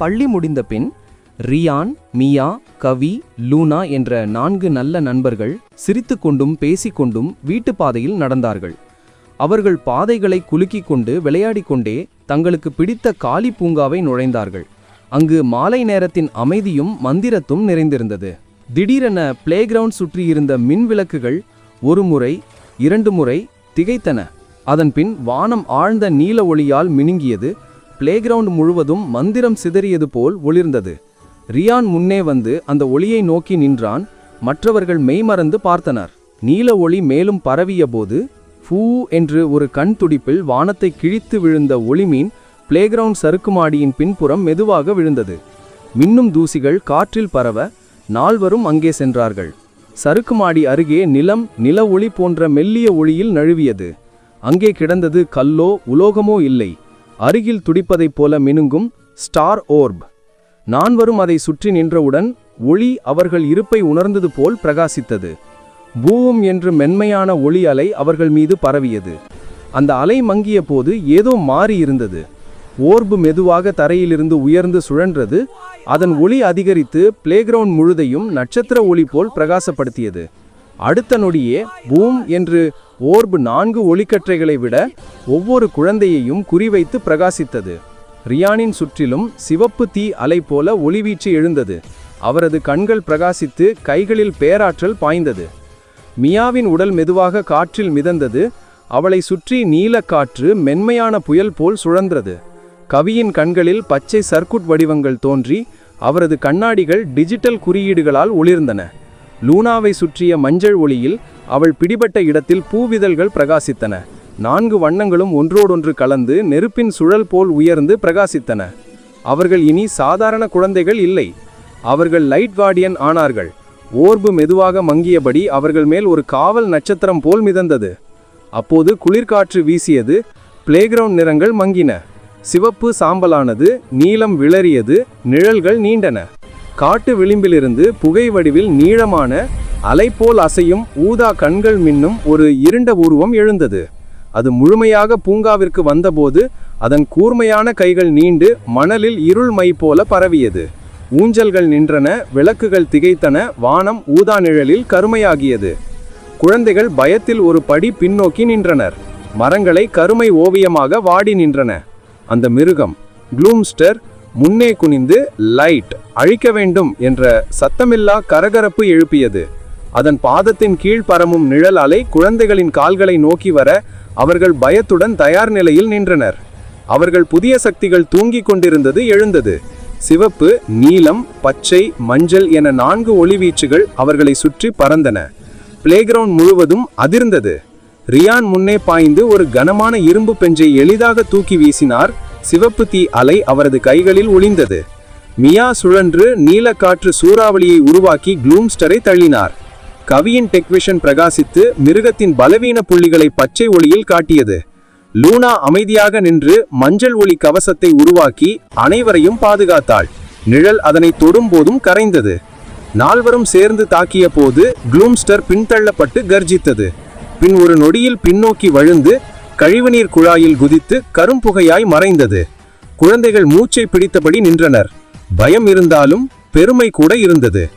பள்ளி முடிந்த பின் ரியான் மியா கவி லூனா என்ற நான்கு நல்ல நண்பர்கள் சிரித்துக்கொண்டும் பேசிக்கொண்டும் வீட்டு பாதையில் நடந்தார்கள். அவர்கள் பாதைகளை குலுக்கிக் கொண்டு விளையாடிக் கொண்டே தங்களுக்கு பிடித்த காலி பூங்காவை நுழைந்தார்கள். அங்கு மாலை நேரத்தின் அமைதியும் மந்திரத்தும் நிறைந்திருந்தது. திடீரென பிளே கிரவுண்ட் சுற்றியிருந்த மின் விளக்குகள் ஒரு முறை இரண்டு முறை திகைத்தன. அதன்பின் வானம் ஆழ்ந்த நீல ஒளியால் மினுங்கியது. பிளே கிரவுண்ட் முழுவதும் மந்திரம் சிதறியது போல் ஒளிர்ந்தது. ரியான் முன்னே வந்து அந்த ஒளியை நோக்கி நின்றான். மற்றவர்கள் மெய்மறந்து பார்த்தனர். நீல ஒளி மேலும் பரவியபோது ஃபூ என்று ஒரு கண் துடிப்பில் வானத்தை கிழித்து விழுந்த ஒளிமீன் பிளேகிரவுண்ட் சறுக்குமாடியின் பின்புறம் மெதுவாக விழுந்தது. மின்னும் தூசிகள் காற்றில் பரவ நால்வரும் அங்கே சென்றார்கள். சறுக்குமாடி அருகே நிலம் நில ஒளி போன்ற மெல்லிய ஒளியில் நழுவியது. அங்கே கிடந்தது கல்லோ உலோகமோ இல்லை. அருகில் துடிப்பதைப் போல மினுங்கும் ஸ்டார் ஓர்ப். நான்வரும் அதை சுற்றி நின்றவுடன் ஒளி அவர்கள் இருப்பை உணர்ந்தது போல் பிரகாசித்தது. பூவும் என்று மென்மையான ஒளி அலை அவர்கள் மீது பரவியது. அந்த அலை மங்கிய போது ஏதோ மாறி இருந்தது. ஓர்பு மெதுவாக தரையிலிருந்து உயர்ந்து சுழன்றது. அதன் ஒளி அதிகரித்து பிளேகிரவுண்ட் முழுதையும் நட்சத்திர ஒளி போல் பிரகாசப்படுத்தியது. அடுத்த நொடியே பூம் என்று ஓர்பு நான்கு ஒளிக்கற்றைகளை விட ஒவ்வொரு குழந்தையையும் குறிவைத்து பிரகாசித்தது. ரியானின் சுற்றிலும் சிவப்பு தீ அலை போல ஒளிவீச்சு எழுந்தது. அவரது கண்கள் பிரகாசித்து கைகளில் பேராற்றல் பாய்ந்தது. மியாவின் உடல் மெதுவாக காற்றில் மிதந்தது. அவளை சுற்றி நீலக்காற்று மென்மையான புயல் போல் சுழன்றது. கவியின் கண்களில் பச்சை சர்க்குட் வடிவங்கள் தோன்றி அவரது கண்ணாடிகள் டிஜிட்டல் குறியீடுகளால் ஒளிர்ந்தன. லூனாவை சுற்றிய மஞ்சள் ஒளியில் அவள் பிடிபட்ட இடத்தில் பூவிதழ்கள் பிரகாசித்தன. நான்கு வண்ணங்களும் ஒன்றோடொன்று கலந்து நெருப்பின் சுழல் போல் உயர்ந்து பிரகாசித்தன. அவர்கள் இனி சாதாரண குழந்தைகள் இல்லை. அவர்கள் லைட் வார்டியன் ஆனார்கள். ஓர்பு மெதுவாக மங்கியபடி அவர்கள் மேல் ஒரு காவல் நட்சத்திரம் போல் மிதந்தது. அப்போது குளிர்காற்று வீசியது பிளேகிரவுண்ட் நிறங்கள் மங்கின. சிவப்பு சாம்பலானது நீலம் விளறியது நிழல்கள் நீண்டன. காட்டு விளிம்பிலிருந்து புகை வடிவில் நீளமான அலை போல் அசையும் ஊதா கண்கள் மின்னும் ஒரு இருண்ட உருவம் எழுந்தது. அது முழுமையாக பூங்காவிற்கு வந்தபோது அதன் கூர்மையான கைகள் நீண்டு மணலில் இருள் மை போல பரவியது. ஊஞ்சல்கள் நின்றன விளக்குகள் திகைத்தன வானம் ஊதா நிழலில் கருமையாகியது. குழந்தைகள் பயத்தில் ஒரு படி பின்னோக்கி நின்றனர். மரங்களை கருமை ஓவியமாக வாடி நின்றன. அந்த மிருகம் க்ளூம்ஸ்டர் முன்னே குனிந்து லைட் அழிக்க வேண்டும் என்ற சத்தமில்லா கரகரப்பு எழுப்பியது. அதன் பாதத்தின் கீழ் பரமும் நிழல் அலை குழந்தைகளின் கால்களை நோக்கி வர அவர்கள் பயத்துடன் தயார் நிலையில் நின்றனர். அவர்கள் புதிய சக்திகள் தூங்கிக் கொண்டிருந்தது எழுந்தது. சிவப்பு நீலம் பச்சை மஞ்சள் என நான்கு ஒளிவீச்சுகள் அவர்களை சுற்றி பறந்தன. பிளேகிரவுண்ட் முழுவதும் அதிர்ந்தது. ரியான் முன்னே பாய்ந்து ஒரு கனமான இரும்பு பெஞ்சை எளிதாக தூக்கி வீசினார். சிவப்பு தீ அலை அவரது கைகளில் ஒளிந்தது. மியா சுழன்று நீலக்காற்று சூறாவளியை உருவாக்கி க்ளூம்ஸ்டரை தள்ளினார். கவியின் டெக்விஷன் பிரகாசித்து மிருகத்தின் பலவீன புள்ளிகளை பச்சை ஒளியில் காட்டியது. லூனா அமைதியாக நின்று மஞ்சள் ஒளி கவசத்தை உருவாக்கி அனைவரையும் பாதுகாத்தாள். நிழல் அதனை தொடும்போதும் கரைந்தது. நால்வரும் சேர்ந்து தாக்கிய போது க்ளூம்ஸ்டர் பின்தள்ளப்பட்டு கர்ஜித்தது. பின் ஒரு நொடியில் பின்னோக்கி வழுந்து கழிவுநீர் குழாயில் குதித்து கரும்புகையாய் மறைந்தது. குழந்தைகள் மூச்சை பிடித்தபடி நின்றனர். பயம் இருந்தாலும் பெருமை கூட இருந்தது.